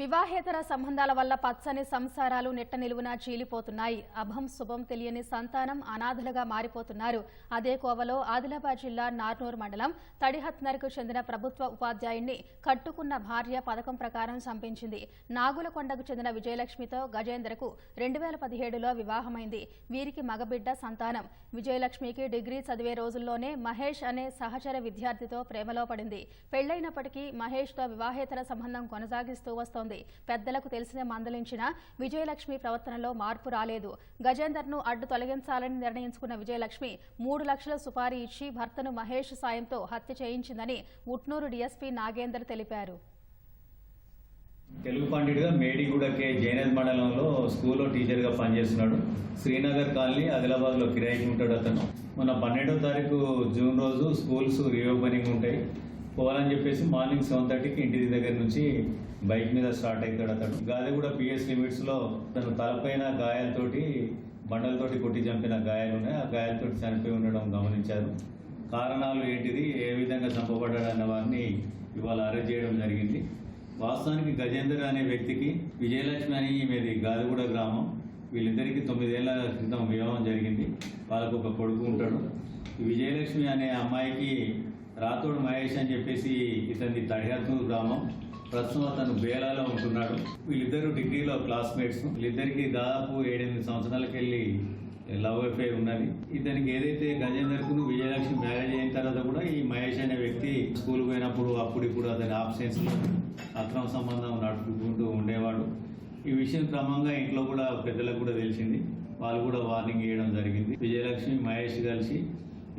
వివాహేతర సంబంధాల వల్ల పచ్చని సంసారాలు నెట్ట నిలువునా చీలిపోతున్నాయి. అభం శుభం తెలియని సంతానం అనాథలుగా మారిపోతున్నారు. అదే కోవలో ఆదిలాబాద్ జిల్లా నార్నూర్ మండలం తడిహత్నర్కు చెందిన ప్రభుత్వ ఉపాధ్యాయుణ్ణి కట్టుకున్న భార్య పథకం ప్రకారం చంపించింది. నాగులకొండకు చెందిన విజయలక్ష్మితో గజేంద్రకు రెండు వేల పదిహేడులో వివాహమైంది. వీరికి మగబిడ్డ సంతానం. విజయలక్ష్మికి డిగ్రీ చదివే రోజుల్లోనే మహేష్ అనే సహచర విద్యార్థితో ప్రేమలో పడింది. పెళ్ళైనప్పటికీ మహేష్తో వివాహేతర సంబంధం కొనసాగిస్తూ వస్తోంది. పెద్దలకు తెలిసిన మందలించిన విజయలక్ష్మి ప్రవర్తనలో మార్పు రాలేదు. గజేందర్ను అడ్డు తొలగించాలని నిర్ణయించుకున్న విజయలక్ష్మి మూడు లక్షల సుపారీ ఇచ్చి భర్తను మహేష్ సాయంతో హత్య చేయించిందని ఉట్నూరు డీఎస్పీ నాగేందర్ తెలిపారు. తెలుగు పండిట్గా మేడిగూడకే జైనద్ మండలంలో స్కూల్లో టీచర్గా పనిచేస్తున్నాడు. శ్రీనగర్ కాలనీ ఆదిలాబాద్లో కిరాయికి ఉంటాడు అతను. మొన్న పన్నెండో తారీఖు జూన్ రోజు స్కూల్స్ రీఓపెనింగ్ ఉంటాయి. పోవాలని చెప్పేసి మార్నింగ్ సెవెన్ థర్టీకి ఇంటి దగ్గర నుంచి బైక్ మీద స్టార్ట్ అవుతాడు అతను. గాదిగూడ పిఎస్ లిమిట్స్లో తను తలపైన గాయాలతోటి బండలతోటి కొట్టి చంపిన గాయాలు ఉన్నాయి. ఆ గాయాలతోటి చనిపోయి ఉండడం గమనించారు. కారణాలు ఏంటిది? ఏ విధంగా చంపబడ్డాడు అన్న వారిని ఇవాళ అరెస్ట్ చేయడం జరిగింది. వాస్తవానికి గజేందర్ అనే వ్యక్తికి విజయలక్ష్మి అని ఈమెది గాదిగూడ గ్రామం. వీళ్ళిద్దరికీ తొమ్మిదేళ్ళ క్రితం వివాహం జరిగింది. వాళ్ళకు ఒక కొడుకు ఉంటాడు. విజయలక్ష్మి అనే అమ్మాయికి రాతోడు మహేష్ అని చెప్పేసి ఇతని తడిహత్నూరు గ్రామం. ప్రస్తుతం అతను బేలాలో ఉంటున్నాడు. వీళ్ళిద్దరు డిగ్రీలో క్లాస్మేట్స్. వీళ్ళిద్దరికి దాదాపు ఏడెనిమిది సంవత్సరాలకు వెళ్ళి లవ్ అఫేర్ ఉన్నది. ఇతనికి ఏదైతే గజేందర్కును విజయలక్ష్మి మ్యారేజ్ అయిన తర్వాత కూడా ఈ మహేష్ అనే వ్యక్తి స్కూల్ పోయినప్పుడు అప్పుడు ఇప్పుడు అతని ఆబ్సెన్స్ అక్రమ సంబంధం నడుపుకుంటూ ఉండేవాడు. ఈ విషయం క్రమంగా ఇంట్లో కూడా పెద్దలకు కూడా తెలిసింది. వాళ్ళు కూడా వార్నింగ్ ఇవ్వడం జరిగింది. విజయలక్ష్మి మహేష్ కలిసి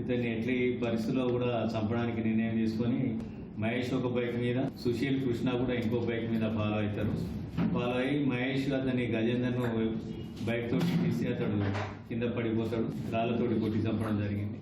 ఇతన్ని ఎట్లా ఈ పరిస్థితిలో కూడా చంపడానికి నిర్ణయం తీసుకొని మహేష్ ఒక బైక్ మీద సుశీల్ కృష్ణ కూడా ఇంకో బైక్ మీద ఫాలో అవుతారు. ఫాలో అయ్యి మహేష్ అతని గజేందర్ను బైక్ తోటి తీసి అతడు కింద పడిపోతాడు. రాళ్ళతోటి కొట్టి చంపడం జరిగింది.